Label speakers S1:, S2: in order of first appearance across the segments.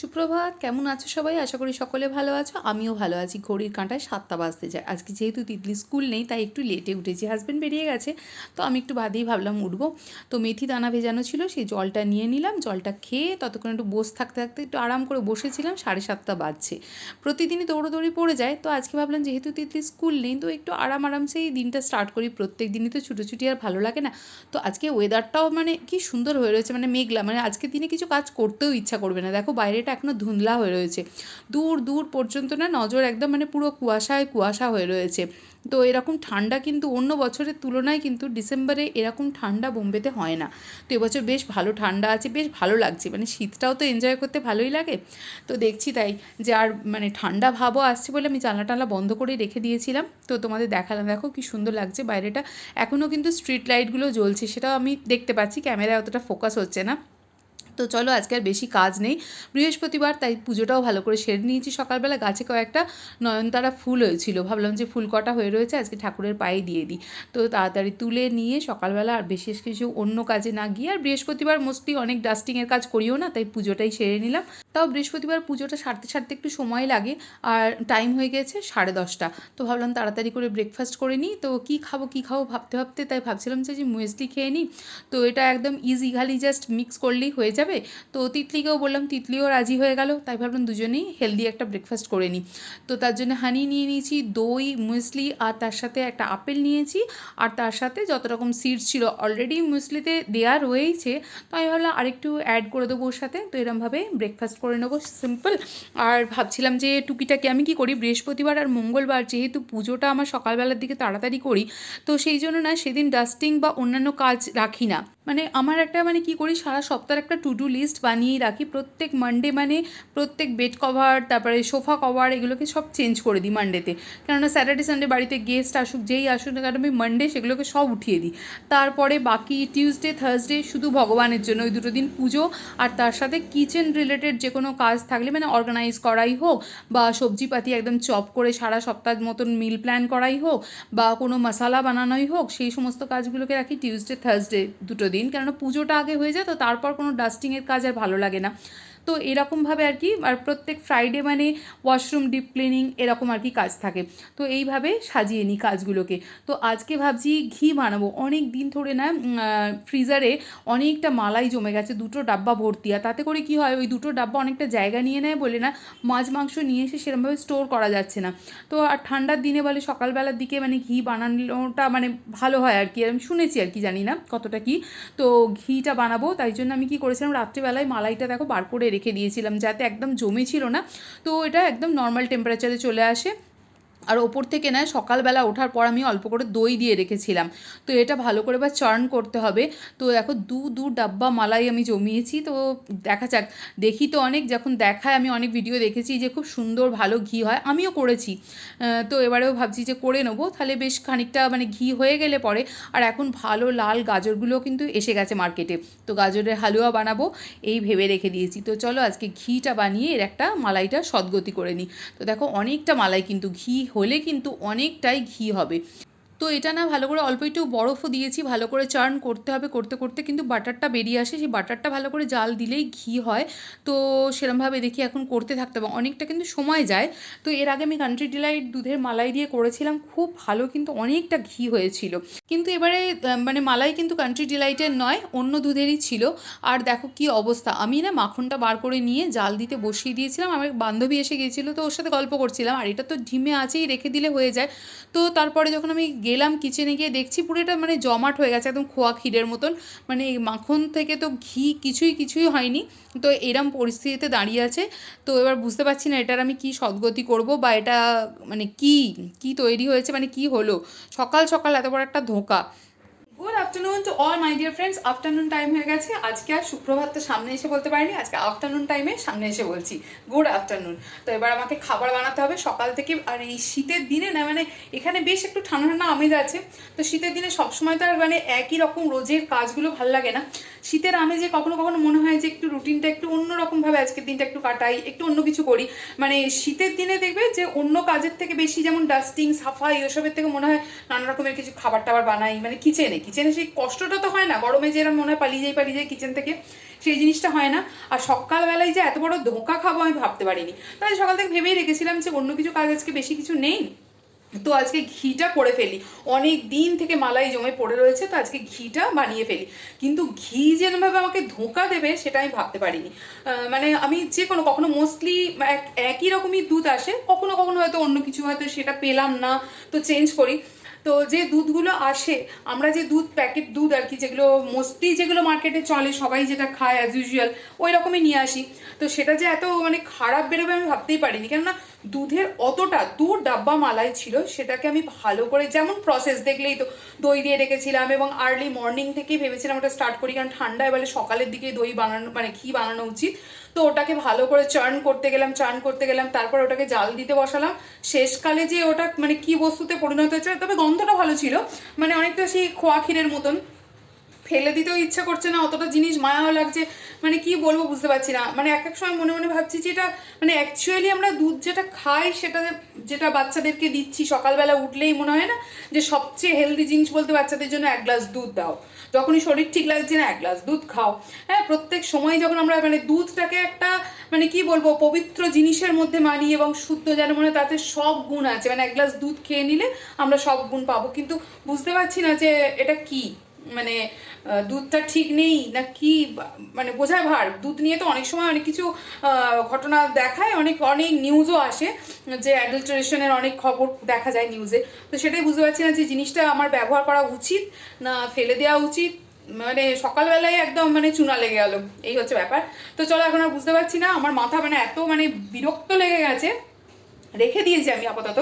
S1: সুপ্রভাত, কেমন আছো সবাই? আশা করি সকলে ভালো আছো। আমিও ভালো আছি। ঘড়ির কাঁটায় সাতটা বাজতে যায়। আজকে যেহেতু তিতলি স্কুল নেই, তাই একটু লেটে উঠেছি। হাজব্যান্ড বেরিয়ে গেছে, তো আমি একটু বাদেই ভাবলাম উঠবো। তো মেথি দানা ভেজানো ছিল, সেই জলটা নিয়ে নিলাম। জলটা খেয়ে ততক্ষণ একটু বসে থাকতে থাকতে একটু আরাম করে বসেছিলাম। সাড়ে সাতটা বাজছে। প্রতিদিনই দৌড়োদৌড়ি পড়ে যায়। তো আজকে ভাবলাম, যেহেতু তিতলি স্কুল নেই, তো একটু আরাম আরামসেই দিনটা স্টার্ট করি। প্রত্যেক দিনই তো ছুটোছুটি আর ভালো লাগে না। তো আজকে ওয়েদারটাও মানে কি সুন্দর হয়ে রয়েছে মানে মেঘলা। মানে আজকে দিনে কিছু কাজ করতেও ইচ্ছা করবে না। দেখো বাইরেটা এখনও ধুন্দলা হয়ে রয়েছে। দূর দূর পর্যন্ত না নজর একদম মানে পুরো কুয়াশায় কুয়াশা হয়ে রয়েছে। তো এরকম ঠান্ডা কিন্তু অন্য বছরের তুলনায় কিন্তু ডিসেম্বরে এরকম ঠান্ডা বোম্বেতে হয় না। তো এবছর বেশ ভালো ঠান্ডা আছে, বেশ ভালো লাগছে। মানে শীতটাও তো এনজয় করতে ভালোই লাগে। তো দেখছি তাই যে আর মানে ঠান্ডা ভাবও আসছে বলে আমি জানলা টানলা বন্ধ করে রেখে দিয়েছিলাম। তো তোমাদের দেখালাম, দেখো কি সুন্দর লাগছে বাইরেটা। এখনও কিন্তু স্ট্রিট লাইটগুলো জ্বলছে, সেটাও আমি দেখতে পাচ্ছি। ক্যামেরায় অতটা ফোকাস হচ্ছে না। তো চলো, আজকে আর বেশি কাজ নেই। বৃহস্পতিবার, তাই পুজোটাও ভালো করে সেরে নিয়েছি। সকালবেলা গাছে কয়েকটা নয়নতারা ফুল হয়েছিল। ভাবলাম যে ফুল কটা হয়ে রয়েছে, আজকে ঠাকুরের পায়ে দিয়ে দিই। তো তাড়াতাড়ি তুলে নিয়ে সকালবেলা আর বেশি কিছু অন্য কাজে না গিয়ে, আর বৃহস্পতিবার মোস্টলি অনেক ডাস্টিংয়ের কাজ করিও না, তাই পুজোটাই সেরে নিলাম। তাও বৃহস্পতিবার পুজোটা সারতে সারতে একটু সময় লাগে, আর টাইম হয়ে গেছে সাড়ে দশটা। তো ভাবলাম তাড়াতাড়ি করে ব্রেকফাস্ট করে নিই। তো কী খাব কী খাব ভাবতে ভাবতে, তাই ভাবছিলাম যে মুয়েসলি খেয়ে নিই। তো এটা একদম ইজি খালি জাস্ট মিক্স করলেই হয়ে যাবে। তো তিতলিকেও বললাম, তিতলিও রাজি হয়ে গেল। তাই ভাবলাম দুজনেই হেলদি একটা ব্রেকফাস্ট করে নিই। তো তার জন্য হানি নিয়ে নিয়েছি, দই মুসলি আর তার সাথে একটা আপেল নিয়েছি। আর তার সাথে যত রকম সিডস ছিল অলরেডি মুসলিতে দেওয়া রয়েছে তো আমি ভাবলাম আরেকটু অ্যাড করে দেবো ওর সাথে। তো এরমভাবে ব্রেকফাস্ট করে নেব। সিম্পল আর ভাবছিলাম যে টুকিটাকে আমি কি করি? বৃহস্পতিবার আর মঙ্গলবার, যেহেতু পুজোটা আমার সকালবেলার দিকে তাড়াতাড়ি করি, তো সেই জন্য না সেদিন ডাস্টিং বা অন্যান্য কাজ রাখি না। মানে আমার একটা মানে কি করি? সারা সপ্তাহের একটা টু ডু লিস্ট বানিয়েই রাখি। প্রত্যেক মানডে মানে প্রত্যেক বেড কভার তারপরে সোফা কভার এগুলোকে সব চেঞ্জ করে দিই মানডেতে কেননা স্যাটারডে সানডে বাড়িতে গেস্ট আসুক, যেই আসুক না কেন আমি মানডে সেগুলোকে সব উঠিয়ে দিই। তারপরে বাকি টিউসডে থার্সডে শুধু ভগবানের জন্য ওই দুটো দিন পুজো। আর তার সাথে কিচেন রিলেটেড যে কোনো কাজ থাকলে মানে অর্গানাইজ করাই হোক বা সবজিপাতি একদম চপ করে সারা সপ্তাহ মতন মিল প্ল্যান করাই হোক বা কোনো মশালা বানানোই হোক, সেই সমস্ত কাজগুলোকে রাখি টিউসডে থার্সডে দুটো দিন। কেননা পুজোটা আগে হয়ে যায় তো তারপর কোনো ডাস্টিংয়ের কাজ আর ভালো লাগে না। তো এরকমভাবে আর কি, আর প্রত্যেক ফ্রাইডে মানে ওয়াশরুম ডিপ ক্লিনিং এরকম আর কি কাজ থাকে। তো এইভাবে সাজিয়ে নিই কাজগুলোকে। তো আজকে ভাবছি ঘি বানাবো। অনেক দিন ধরে না ফ্রিজারে অনেকটা মালাই জমে গেছে, দুটো ডাব্বা ভর্তি। আর তাতে করে কি হয়, ওই দুটো ডাব্বা অনেকটা জায়গা নিয়ে নেয় বলে না, মাছ মাংস নিয়ে এসে সেরকমভাবে স্টোর করা যাচ্ছে না। তো আর ঠান্ডার দিনে বলে সকালবেলার দিকে মানে ঘি বানানোটা মানে ভালো হয় আর কি, আমি শুনেছি আর কি, জানি না কতটা কি। তো ঘিটা বানাবো, তাই জন্য আমি কি করেছিলাম, রাত্রিবেলায় মালাইটা দেখো বার করে রেখে দিয়েছিলাম যাতে একদম জমে ছিল না। তো এটা একদম নর্মাল টেম্পারেচারে চলে আসে। আর ওপর থেকে না সকালবেলা ওঠার পর আমি অল্প করে দই দিয়ে রেখেছিলাম। তো এটা ভালো করে বা চার্ন করতে হবে। তো দেখো দু দু ডাব্বা মালাই আমি জমিয়েছি। তো দেখা যাক, দেখি তো অনেক, যখন দেখায় আমি অনেক ভিডিও দেখেছি যে খুব সুন্দর ভালো ঘি হয়, আমিও করেছি। তো এবারেও ভাবছি যে করে নেব। তাহলে বেশ খানিকটা মানে ঘি হয়ে গেলে পরে, আর এখন ভালো লাল গাজরগুলো কিন্তু এসে গেছে মার্কেটে তো গাজরের হালুয়া বানাবো, এই ভেবে রেখে দিয়েছি। তো চলো আজকে ঘিটা বানিয়ে এর একটা মালাইটা সদ্গতি করে নিই। তো দেখো অনেকটা মালাই কিন্তু ঘি হলে কিন্তু অনেকটাই ঘি হবে। তো এটা না ভালো করে অল্প একটু বরফও দিয়েছি, ভালো করে চার্ন করতে হবে, করতে করতে কিন্তু বাটারটা বেরিয়ে আসে। সেই বাটারটা ভালো করে জাল দিলেই ঘি হয়। তো সেরমভাবে দেখি এখন করতে থাকতে হবে। অনেকটা কিন্তু সময় যায়। তো এর আগে আমি কান্ট্রি ডিলাইট দুধের মালাই দিয়ে করেছিলাম। খুব ভালো কিন্তু অনেকটা ঘি হয়েছিল। কিন্তু এবারে মানে মালাই কিন্তু কান্ট্রি ডিলাইটের নয়, অন্য দুধেরই ছিল। আর দেখো কি অবস্থা। আমি না মাখনটা বার করে নিয়ে জাল দিতে বসিয়ে দিয়েছিলাম। আমার বান্ধবী এসে গিয়েছিল তো ওর সাথে গল্প করছিলাম। আর এটা তো ঢিমে আছেই রেখে দিলে হয়ে যায়। তো তারপরে যখন আমি গেলাম কিচেনে গিয়ে দেখছি পুরো এটা মানে জমাট হয়ে গেছে, একদম খোয়া ক্ষীরের মতন। মানে মাখন থেকে তো ঘি কিছুই কিছুই হয়নি। তো এরম পরিস্থিতিতে দাঁড়িয়ে আছে। তো এবার বুঝতে পারছি না এটার আমি কি সদ্গতি করব বা এটা মানে কি কি তৈরি হয়েছে মানে কি হলো? সকাল সকাল এত বড় একটা ধোকা। Good afternoon to all my dear friends afternoon time হয়ে গেছে। আজকে আর সুপ্রভাত তো সামনে এসে বলতে পারিনি। আজকে আফটারনুন টাইমে সামনে এসে বলছি। গুড আফটারনুন তো এবার আমাকে খাবার বানাতে হবে। সকাল থেকে আর এই শীতের দিনে না মানে এখানে বেশ একটু ঠান্ডা ঠান্ডা আমেজ আছে। তো শীতের দিনে সবসময় তো আর মানে একই রকম রোজের কাজগুলো ভালো লাগে না। শীতের আমেজে কখনো কখনো মনে হয় যে একটু রুটিনটা একটু অন্যরকমভাবে আজকের দিনটা একটু কাটাই, একটু অন্য কিছু করি। মানে শীতের দিনে দেখবে যে অন্য কাজের থেকে বেশি যেমন ডাস্টিং সাফাই ওসবের থেকে মনে হয় নানা রকমের কিছু খাবার টাবার বানাই। মানে কিচেনে কিচেনে সেই কষ্টটা তো হয় না। গরমে যেরকম মনে হয় পালিয়ে যাই পালিয়ে যাই কিচেন থেকে, সেই জিনিসটা হয় না। আর সকালবেলায় যে এত বড় ধোঁকা খাব আমি ভাবতে পারিনি। তাই সকাল থেকে ভেবেই রেখেছিলাম যে অন্য কিছু কাজ আজকে বেশি কিছু নেই। তো আজকে ঘিটা করে ফেলি। অনেক দিন থেকে মালাই জমে পড়ে রয়েছে, তো আজকে ঘিটা বানিয়ে ফেলি। কিন্তু ঘি যেরকমভাবে আমাকে ধোঁকা দেবে, সেটা আমি ভাবতে পারিনি। মানে আমি যে কোনো, কখনো মোস্টলি একই রকমই দুধ আসে, কখনো কখনো হয়তো অন্য কিছু হয়তো সেটা পেলাম না। তো চেঞ্জ করি। তো যে দুধগুলো আসে, আমরা যে দুধ প্যাকেট দুধ আর কি যেগুলো মোস্টলি যেগুলো মার্কেটে চলে, সবাই যেটা খায় অ্যাজ ইউজুয়াল ওই রকমই নিয়ে আসি। তো সেটা যে এত মানে খারাপ বেরোবে আমি ভাবতেই পারিনি। কেননা দুধের অতটা দু ডাব্বা মালাই ছিল, সেটাকে আমি ভালো করে যেমন প্রসেস দেখলেই তো দই দিয়ে রেখেছিলাম এবং আর্লি মর্নিং থেকেই ভেবেছিলাম ওটা স্টার্ট করি, কারণ ঠান্ডা এবারে সকালের দিকে দই বানানো মানে ঘি বানানো উচিত। তো ওটাকে ভালো করে চার্ন করতে গেলাম চার্ন করতে গেলাম, তারপর ওটাকে জাল দিতে বসালাম। শেষকালে যে ওটা মানে কি বস্তুতে পরিণত হয়েছে, তবে গন্ধটা ভালো ছিল মানে অনেকটা সেই খোয়া ক্ষীরের মতন। ফেলে দিতেও ইচ্ছা করছে না, অতটা জিনিস মায়াও লাগছে মানে কি বলব বুঝতে পারছি না। মানে এক এক সময় মনে মনে ভাবছি যে এটা মানে অ্যাকচুয়ালি আমরা দুধ যেটা খাই সেটা যেটা বাচ্চাদেরকে দিচ্ছি, সকালবেলা উঠলেই মনে হয় না যে সবচেয়ে হেলদি জিনিস বলতে বাচ্চাদের জন্য এক গ্লাস দুধ দাও। যখনই শরীর ঠিক লাগছে না, এক গ্লাস দুধ খাও। হ্যাঁ প্রত্যেক সময় যখন আমরা মানে দুধটাকে একটা মানে কি বলব, পবিত্র জিনিসের মধ্যে মানি এবং শুদ্ধ যেন মনে তাতে সব গুণ আছে। মানে এক গ্লাস দুধ খেয়ে নিলে আমরা সব গুণ পাবো। কিন্তু বুঝতে পারছি না যে এটা কি। মানে দুধটা ঠিক নেই না কি মানে বোঝায় ভার। দুধ নিয়ে তো অনেক সময় অনেক কিছু ঘটনা দেখায়, অনেক অনেক নিউজও আসে, যে অ্যাডাল্টারেশনের অনেক খবর দেখা যায় নিউজে তো সেটাই বুঝতে পারছি না যে জিনিসটা আমার ব্যবহার করা উচিত না ফেলে দেওয়া উচিত। মানে সকালবেলায় একদম মানে চুনা লেগে গেল, এই হচ্ছে ব্যাপার। তো চলো এখন আর বুঝতে পারছি না, আমার মাথা মানে এত মানে বিরক্ত লেগে গেছে। রেখে দিয়েছি আমি আপাতত।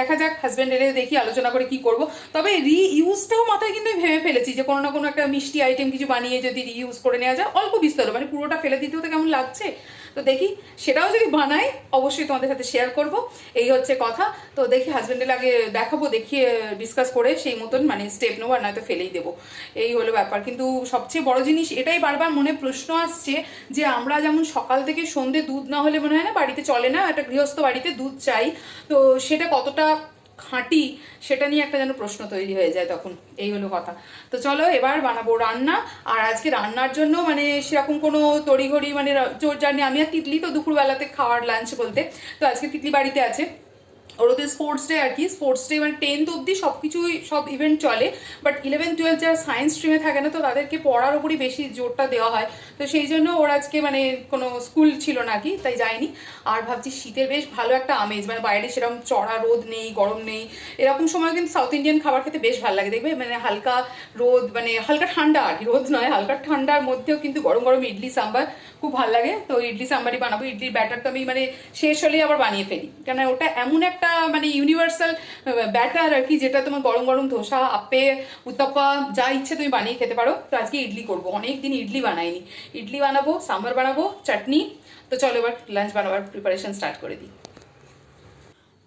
S1: দেখা যাক হাজব্যান্ড এনে দেখি, আলোচনা করে কি করব। তবে রিইউজটাও মাথায় কিন্তু ভেবে ফেলেছি যে কোনো না কোনো একটা মিষ্টি আইটেম কিছু বানিয়ে যদি রিইউজ করে নেওয়া যায়, অল্প বিস্তর মানে পুরোটা ফেলে দিতেও তো কেমন লাগছে। তো দেখি, সেটাও যদি বানাই, অবশ্যই তোমাদের সাথে শেয়ার করব। এই হচ্ছে কথা। তো দেখি হাজব্যান্ডের আগে দেখাবো, দেখিয়ে ডিসকাস করে সেই মতন মানে স্টেপ নেব আর নয়তো ফেলেই দেবো। এই হলো ব্যাপার। কিন্তু সবচেয়ে বড় জিনিস এটাই বারবার মনে প্রশ্ন আসছে যে আমরা যেমন সকাল থেকে সন্ধে দুধ না হলে মনে হয় না বাড়িতে চলে না, একটা গৃহস্থ বাড়িতে দুধ চাই। তো সেটা কতটা খাঁটি সেটা নিয়ে একটা যেন প্রশ্ন তৈরি হয়ে যায় তখন। এই হলো কথা। তো চলো এবার বানাবো রান্না। আর আজকে রান্নার জন্য মানে সেরকম কোনো তড়িঘড়ি মানে জোর জানি আমি আর তিতলি তো দুপুরবেলাতে খাওয়ার লাঞ্চ বলতে। তো আজকে তিতলি বাড়িতে আছে। ওর ওদের স্পোর্টস ডে আর কি স্পোর্টস ডে মানে টেন্থ অবধি সব কিছুই সব ইভেন্ট চলে বাট ইলেভেন টুয়েলভ যারা সায়েন্স স্ট্রিমে থাকে না তো তাদেরকে পড়ার উপরই বেশি জোরটা দেওয়া হয়। তো সেই জন্য ওর আজকে মানে কোনো স্কুল ছিল না কি, তাই যায়নি। আর ভাবছি শীতের বেশ ভালো একটা আমেজ মানে বাইরে সেরকম চড়া রোদ নেই, গরম নেই, এরকম সময় কিন্তু সাউথ ইন্ডিয়ান খাবার খেতে বেশ ভালো লাগে। দেখবে মানে হালকা রোদ মানে হালকা ঠান্ডা আর কি, রোদ নয়, হালকা ঠান্ডার মধ্যেও কিন্তু গরম গরম ইডলি, সাম্বার খুব ভালো লাগে। তো ইডলি, সাম্বারই বানাবো, ইডলির ব্যাটার তো আমি মানে শেষ হলেই আবার বানিয়ে ফেলি। কেন ওটা এমন একটা মানে ইউনিভার্সাল ব্যাটার আর কি, যেটা তোমার গরম গরম ধোসা, আপে, উত্তাপ্পা, যা ইচ্ছে তুমি বানিয়ে খেতে পারো। তো আজকে ইডলি করব। অনেক দিন ইডলি বানাইনি। ইডলি বানাবো, সাম্বার বানাবো, চাটনি। তো চলো এবার লাঞ্চ বানাবার প্রিপারেশন স্টার্ট করে দিই।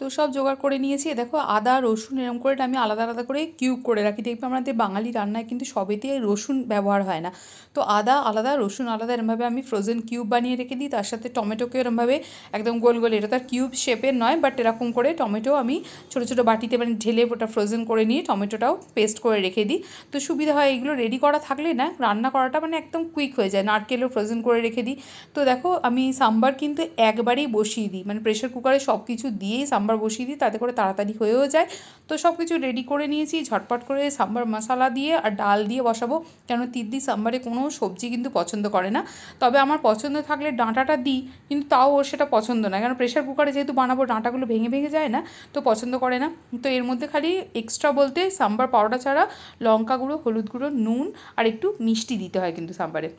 S1: তো সব জোগাড় করে নিয়েছি। দেখো, আদা, রসুন এরকম করে আমি আলাদা আলাদা করে কিউব করে রাখি। দেখবে আমাদের বাঙালি রান্নায় কিন্তু সবেতে রসুন ব্যবহার হয় না। তো আদা আলাদা, রসুন আলাদা এরমভাবে আমি ফ্রোজেন কিউব বানিয়ে রেখে দিই। তার সাথে টমেটোকে এরমভাবে একদম গোল গোল। এটা তার কিউব শেপের নয় বাট এরকম করে টমেটো আমি ছোটো ছোটো বাটিতে মানে ঢেলে ওটা ফ্রোজেন করে নিয়ে টমেটোটাও পেস্ট করে রেখে দিই। তো সুবিধা হয় এগুলো রেডি করা থাকলে না, রান্না করাটা মানে একদম কুইক হয়ে যায়। নারকেলও ফ্রোজেন করে রেখে দিই। তো দেখো, আমি সাম্বার কিন্তু একবারেই বসিয়ে দিই। মানে প্রেশার কুকারে সব কিছু দিয়েই সাম্বার বসিয়ে দিই, তাতে করে তাড়াতাড়ি হয়েও যায়। তো সব কিছু রেডি করে নিয়েছি, ঝটপট করে সাম্বার মশলা দিয়ে আর ডাল দিয়ে বসাবো, কেন তিদ্দি সাম্বারে কোনো সবজি কিন্তু পছন্দ করে না। তবে আমার পছন্দ থাকলে ডাঁটাটা দিই, কিন্তু তাও ওর সেটা পছন্দ না কারণ প্রেশার কুকারে যেহেতু বানাবো, ডাঁটাগুলো ভেঙে ভেঙে যায় না, তো পছন্দ করে না। তো এর মধ্যে খালি এক্সট্রা বলতে সাম্বার পাউডার ছাড়া লঙ্কা গুঁড়ো, হলুদ গুঁড়ো, নুন আর একটু মিষ্টি দিতে হয় কিন্তু সাম্বারে।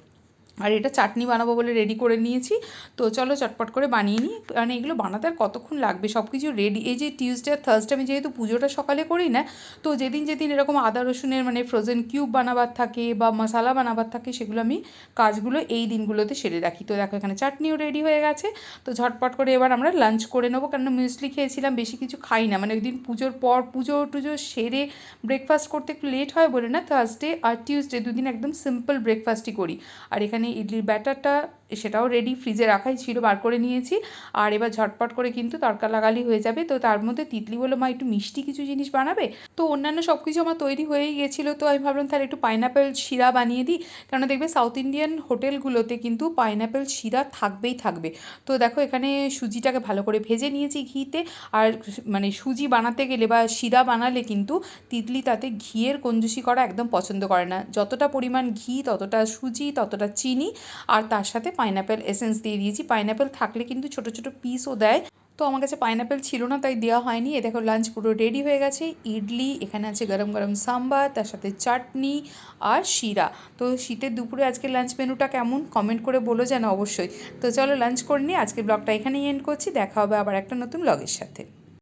S1: আর এটা চাটনি বানাবো বলে রেডি করে নিয়েছি। তো চলো চটপট করে বানিয়ে নিই। মানে এগুলো বানাতে আর কতক্ষণ লাগবে? সব কিছু রেডি এই যে টিউসডে আর থার্সডে আমি যেহেতু পুজোটা সকালে করি না, তো যেদিন যেদিন এরকম আদা, রসুনের মানে ফ্রোজেন কিউব বানাবার থাকে বা মশালা বানাবার থাকে, সেগুলো আমি কাজগুলো এই দিনগুলোতে সেরে রাখি। তো দেখো এখানে চাটনিও রেডি হয়ে গেছে। তো ঝটপট করে এবার আমরা লাঞ্চ করে নেব। কারণ মিউসলি খেয়েছিলাম, বেশি কিছু খাই না। মানে ওই দিন পুজোর পর পুজো টুজো সেরে ব্রেকফাস্ট করতে একটু লেট হয় বলে না থার্সডে আর টিউসডে দুদিন একদম সিম্পল ব্রেকফাস্টই করি। আর এখানে ইডলির ব্যাটারটা সেটাও রেডি ফ্রিজে রাখাই ছিল বার করে নিয়েছি। আর এবার ঝটপট করে কিন্তু তড়কা লাগালি হয়ে যাবে। তো তার মধ্যে তিতলি বলো মা একটু মিষ্টি কিছু জিনিস বানাবে। তো অন্যান্য সব কিছু আমার তৈরি হয়েই গেছিল। তো আমি ভাবলাম তাহলে একটু পাইনাপেল শিরা বানিয়ে দিই। কারণ দেখবে সাউথ ইন্ডিয়ান হোটেলগুলোতে কিন্তু পাইনাপেল শিরা থাকবেই থাকবে। তো দেখো এখানে সুজিটাকে ভালো করে ভেজে নিয়েছি ঘিতে। আর মানে সুজি বানাতে গেলে বা শিরা বানালে কিন্তু তিতলি তাতে ঘিয়ের কঞ্জুসি করা একদম পছন্দ করে না। যতটা পরিমাণ ঘি, ততটা সুজি, ততটা চিনি। আর তার সাথে পাইনাপেল এসেন্স দিয়ে দিয়েছি। পাইনাপেল থাকলে কিন্তু ছোটো ছোটো পিসও দেয়। তো আমার কাছে পাইনাপেল ছিল না, তাই দেওয়া হয়নি। এ দেখো লাঞ্চ পুরো রেডি হয়ে গেছে। ইডলি, এখানে আছে গরম গরম সাম্বার, তার সাথে চাটনি আর শিরা। তো শীতের দুপুরে আজকে লাঞ্চ মেনুটা কেমন? কমেন্ট করে বলো যেন অবশ্যই। তো চলো লাঞ্চ করে নিয়ে আজকে ব্লগটা এখানেই এন্ড করছি। দেখা হবে আবার একটা নতুন ব্লগের সাথে।